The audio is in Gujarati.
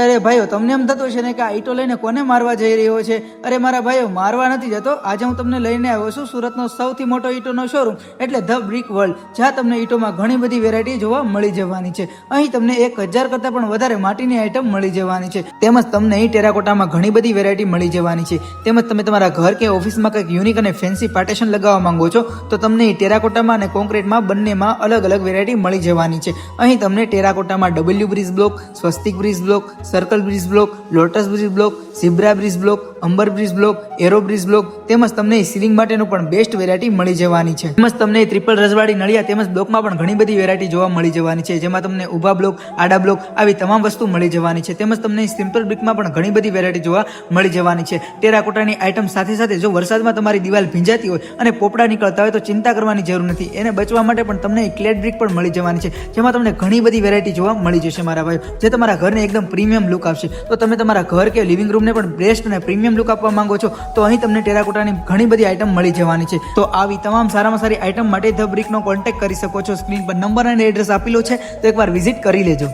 અરે ભાઈઓ, તમને એમ થતું છે ને કે આ ઈટો લઈને કોને મારવા જઈ રહ્યો છે? અરે મારા ભાઈઓ, મારવા નથી જતો. આજે હું તમને લઈને આવ્યો છું સુરતનો સૌથી મોટો ઈટોનો શોરૂમ એટલે ધ બ્રિક વર્લ્ડ જ્યાં તમને ઈટોમાં ઘણી બધી વેરાયટી જોવા મળી જવાની છે. અહીં તમને એક હજાર કરતાં પણ વધારે માટીની આઈટમ મળી જવાની છે. તેમજ તમને અહીં ટેરાકોટામાં ઘણી બધી વેરાયટી મળી જવાની છે. તેમજ તમે તમારા ઘર કે ઓફિસમાં કંઈક યુનિક અને ફેન્સી પાર્ટેશન લગાવવા માંગો છો, તો તમને અહીં ટેરાકોટામાં અને કોન્ક્રીટમાં બંનેમાં અલગ અલગ વેરાયટી મળી જવાની છે. અહીં તમને ટેરાકોટામાં ડબલ્યુ બ્રિજ બ્લોક સ્વસ્તિક bridge block circle bridge block lotus bridge block zebra bridge block amber bridge block arrow bridge block તેમજ તમને સીલિંગ માટેનું પણ બેસ્ટ વેરાયટી મળી જવાની છે. તેમજ તમને ટ્રિપલ રજવાડી, નળિયા તેમજ બ્લોકમાં પણ ઘણી બધી વેરાયટી જોવા મળી જવાની છે. જેમાં તમને ઊભા બ્લોક આડા બ્લોક આવી તમામ વસ્તુ મળી જવાની છે. તેમજ તમને સિમ્પલ બ્રિકમાં પણ ઘણી બધી વેરાયટી જોવા મળી જવાની છે. ટેરાકોટાની આઈટમ સાથે સાથે જો વરસાદમાં તમારી દિવાલ ભીંજાતી હોય અને પોપડા નીકળતા હોય તો ચિંતા કરવાની જરૂર નથી. એને બચવા માટે પણ તમને ક્લેટ બ્રિક પણ મળી જવાની છે. જેમાં તમને ઘણી બધી વેરાયટી જોવા મળી જશે, મારા ભાઈ જે તમારા ઘરને એકદમ પ્રીમિયમ લુક આપશે તો તમે તમારા ઘર કે લિવિંગ રૂમને પણ બેસ્ટ અને પ્રીમિયમ લુક આપવા માંગો છો, તો અહીં તમને ટેરાકોટાની ઘણી બધી આઈટમ મળી જવાની છે. તો આવી તમામ સારામાં સારી આઈટમ માટે ધ બ્રિકનો કોન્ટેક્ટ કરી શકો છો. સ્ક્રીન પર નંબર અને એડ્રેસ આપેલો છે, તો એકવાર વિઝિટ કરી લેજો.